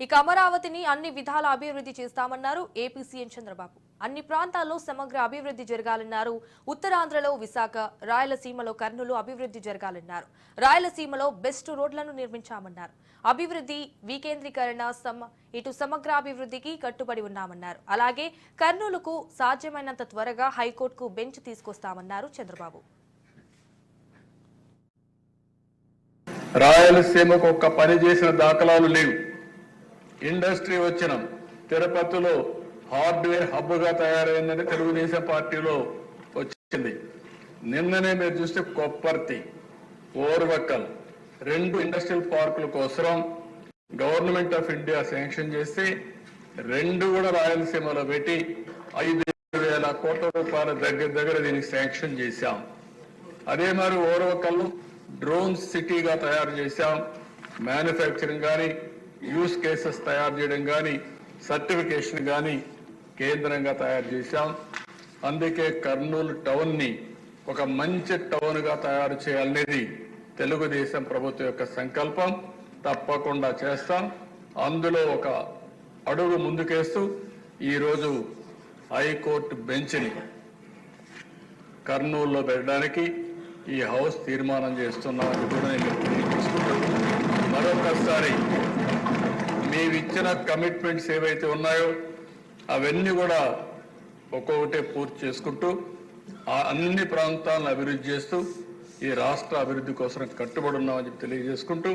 ఇక అమరావతిని అన్ని విధాల అభివృద్ధి చేస్తామన్నారు ఏపీ సీఎం చంద్రబాబు. అన్ని ప్రాంతాల్లో సమగ్ర అభివృద్ధి జరగాలన్నారు. ఉత్తరాంధ్రలో విశాఖ రాయలసీమలో కర్నూలు అభివృద్ధి జరగాలన్నారు. రాయలసీమలో బెస్ట్ రోడ్లను నిర్మించామన్నారు. అభివృద్ధి వికేంద్రీకరణ సమ ఇటు సమగ్ర అభివృద్ధికి కట్టుబడి ఉన్నామన్నారు. అలాగే కర్నూలుకు సాధ్యమైనంత త్వరగా హైకోర్టుకు బెంచ్ తీసుకొస్తామన్నారు చంద్రబాబు. రాయలసీమకు ఒక్క పని చేసిన దాఖలాలు లేవు. ఇండస్ట్రీ వచ్చిన తిరుపతిలో హార్డ్వేర్ హబ్గా తయారైందని తెలుగుదేశం పార్టీలో వచ్చింది. నిన్ననే మీరు చూస్తే కొప్పర్తి ఓర్వకల్ రెండు ఇండస్ట్రియల్ పార్కుల కోసం గవర్నమెంట్ ఆఫ్ ఇండియా శాంక్షన్ చేసి రెండు కూడా రాయలసీమలో పెట్టి ఐదు వేల కోట్ల రూపాయల దగ్గర దగ్గర దీనికి శాంక్షన్ చేశాం. అదే మరి ఓర్వకల్ డ్రోన్ సిటీగా తయారు చేశాం. మ్యానుఫ్యాక్చరింగ్ కానీ యూస్ కేసెస్ తయారు చేయడం కానీ సర్టిఫికేషన్ కానీ కేంద్రంగా తయారు చేశాం. అందుకే కర్నూలు టౌన్ని ఒక మంచి టౌన్గా తయారు చేయాలనేది తెలుగుదేశం ప్రభుత్వం యొక్క సంకల్పం. తప్పకుండా చేస్తాం. అందులో ఒక అడుగు ముందుకేస్తూ ఈరోజు హైకోర్టు బెంచ్ని కర్నూలులో పెట్టడానికి ఈ హౌస్ తీర్మానం చేస్తున్నామని కూడా నేను మరొకసారి మీవిచ్చిన కమిట్మెంట్స్ ఏవైతే ఉన్నాయో అవన్నీ కూడా ఒక్కొక్కటే పూర్తి చేసుకుంటూ ఆ అన్ని ప్రాంతాలను అభివృద్ధి చేస్తూ ఈ రాష్ట్ర అభివృద్ధి కోసం కట్టుబడి ఉన్నామని చెప్పి తెలియజేసుకుంటూ